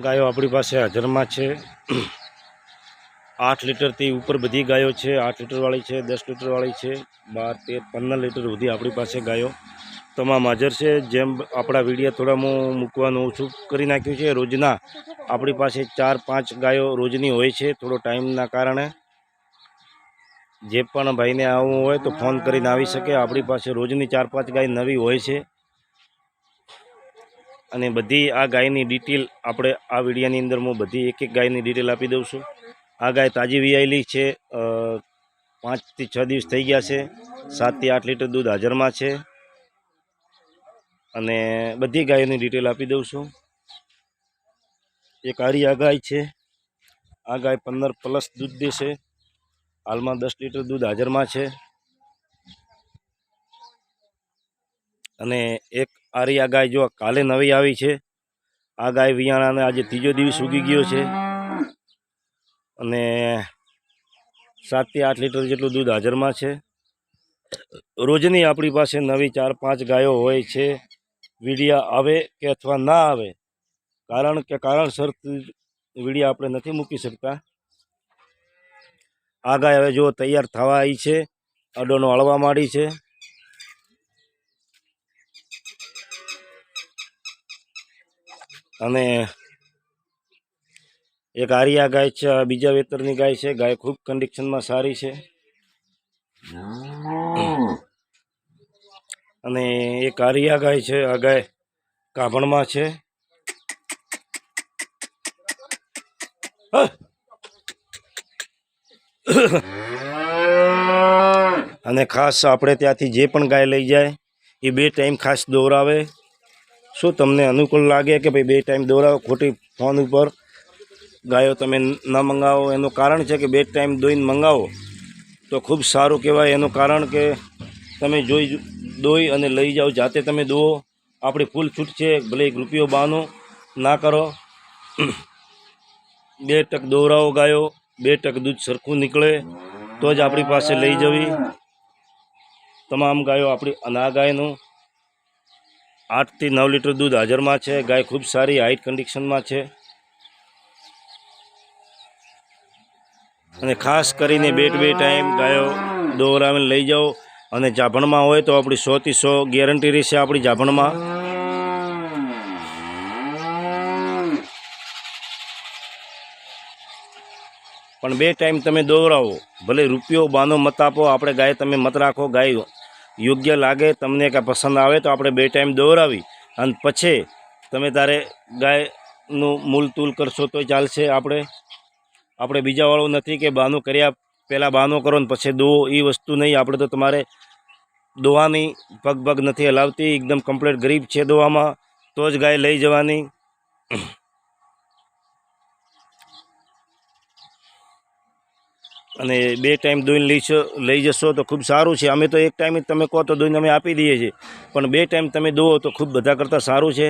ગાયો આપણી પાસે હાજરમાં છે. આઠ લીટરથી ઉપર બધી ગાયો છે. આઠ લીટરવાળી છે, દસ લીટરવાળી છે, બાર, તેર, પંદર લીટર સુધી આપણી પાસે ગાયો. તમામ હાજર છે. જેમ આપણા વિડીયા થોડા હું મૂકવાનું ઓછું કરી નાખ્યું છે. રોજના આપણી પાસે ચાર, પાંચ ગાયો રોજની હોય છે. થોડો ટાઈમના કારણે જે પણ ભાઈને આવવું હોય તો ફોન કરીને આવી શકે. આપણી પાસે રોજની ચાર, પાંચ ગાય નવી હોય છે. અને બધી આ ગાયની ડિટેલ આપણે આ વિડીયાની અંદર હું બધી એક એક ગાયની ડિટેલ આપી દઉં છું. આ ગાય તાજી વિયાયેલી છે પાંચથી છ દિવસ થઈ ગયા છે, સાતથી આઠ લીટર દૂધ હાજરમાં છે. અને બધી ગાયોની ડિટેલ આપી દઉં છું. એક આરી આ ગાય છે. આ ગાય પંદર પ્લસ દૂધ દેશે. હાલમાં દસ લીટર દૂધ હાજરમાં છે. અને એક આરી આ ગાય જો કાલે નવી આવી છે. આ ગાય વિયાણાને આજે ત્રીજો દિવસ ઉગી ગયો છે. અને સાતથી આઠ લીટર જેટલું દૂધ હાજરમાં છે. રોજની આપણી પાસે નવી ચાર પાંચ ગાયો હોય છે. વીડિયા આવે કે અથવા ના આવે, કારણ કે કારણસર વીડિયા આપણે નથી મૂકી શકતા. આ ગાય હવે જો તૈયાર થવા આવી છે, અડોનો અળવા માંડી છે. અને એક આરિયા ગાય છે બીજા વેતરની ગાય છે. ગાય ખૂબ કન્ડિશનમાં સારી છે. અને એક આરિયા ગાય છે, આ ગાય કાભણમાં છે. અને ખાસ આપણે ત્યાંથી જે પણ ગાય લઈ જાય, એ બે ટાઈમ ખાસ દોરાવે. શું તમને અનુકૂળ લાગે કે ભાઈ બે ટાઈમ દોરાવો ખોટી ફોન ઉપર? ગાયો તમે ન મંગાવો, એનું કારણ છે કે બે ટાઈમ દોઈને મંગાવો, તો ખૂબ સારું કહેવાય. એનું કારણ કે તમે જોઈ દોઈ અને લઈ જાઓ, જાતે તમે દોવો. આપણી ફૂલ છૂટ છે, ભલે એક રૂપિયો બાનો ના કરો. બે ટક દોરાવો ગાયો, બે ટક દૂધ સરખું નીકળે, તો જ આપણી પાસે લઈ જવી. તમામ ગાયો આપણી અના ગાયનું આઠથી નવ લીટર દૂધ હાજરમાં છે. ગાય ખૂબ સારી હાઇટ કન્ડિશનમાં છે. અને ખાસ કરીને બે બે ટાઈમ ગાયો દોરાવીને લઈ જાઓ. અને જાભણમાં હોય તો આપણી સોથી સો ગેરંટી રહેશે આપણી જાભણમાં. પણ બે ટાઈમ તમે દોવરાવો ભલે રૂપિયો બાનો મત આપો. આપણે ગાય તમે મત રાખો. ગાય યોગ્ય લાગે, તમને કાંઈ પસંદ આવે તો આપણે બે ટાઈમ દોરાવી. અને પછી તમે તારે ગાયનું મૂલ તૂલ કરશો તો ચાલશે આપણે. આપણે બીજાવાળું નથી કે બાનું કર્યા પહેલાં બાનો કરો ને પછી દો એ વસ્તુ નહીં. આપણે તો તમારે દોવાની પગ પગ નથી હલાવતી. એકદમ કમ્પ્લીટ ગરીબ છે દોવામાં. તો જ ગાય લઈ જવાની. અને બે ટાઈમ દોઈને લઈશો લઈ જશો તો ખૂબ સારું છે. અમે તો એક ટાઈમ તમે કહો તો દોઈને અમે આપી દઈએ છીએ. પણ બે ટાઈમ તમે દો તો ખૂબ બધા કરતાં સારું છે.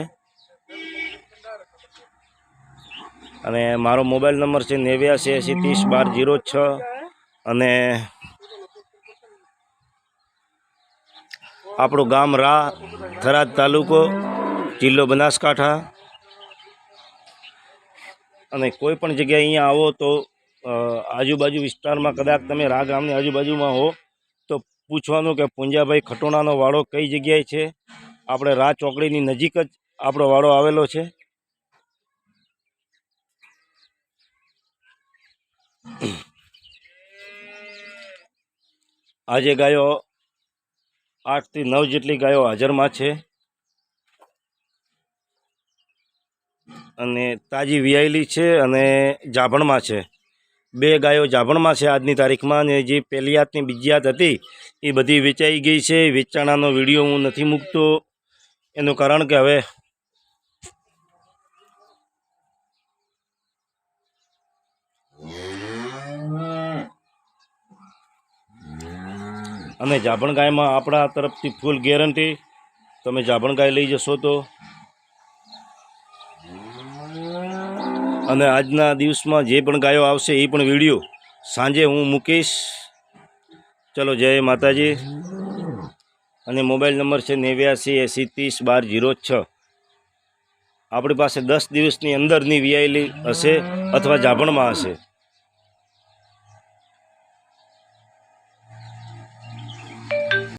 અને મારો મોબાઈલ નંબર છે નેવ્યાસી, એંસી, ત્રીસ, બાર, જીરો છ અને આપણું ગામ રા, થરાદ તાલુકો, જિલ્લો બનાસકાંઠા. અને કોઈ પણ જગ્યાએ અહીંયા આવો તો આજુબાજુ વિસ્તારમાં કદાચ તમે રા ગામની આજુબાજુમાં હો, તો પૂછવાનું કે પુંજાભાઈ ખટોણાનો વાડો કઈ જગ્યાએ છે? આપણે રા ચોકડીની નજીક જ આપણો વાડો આવેલો છે. આજે ગાયો આઠથી નવ જેટલી ગાયો હાજરમાં છે. અને તાજી વિયાયેલી છે અને જાભણમાં છે. બે ગાયો જાભણમાં છે આજની તારીખમાં અને જે પહેલી હાથની બીજી હાથ હતી, એ બધી વેચાઈ ગઈ છે. વેચાણાનો વીડિયો હું નથી મૂકતો. એનું કારણ કે હવે અને જાભણ ગાયમાં આપણા તરફથી ફૂલ ગેરંટી તમે જાભણ ગાય લઈ જશો તો અને આજના દિવસમાં જે પણ ગાયો આવશે એ પણ વીડિયો સાંજે હું મૂકીશ. ચલો, જય માતાજી. અને મોબાઈલ નંબર છે નેવ્યાસી, એંસી, ત્રીસ, બાર જીરો છ. આપણી પાસે દસ દિવસની અંદરની વીઆઈલી હશે અથવા જાભણમાં હશે.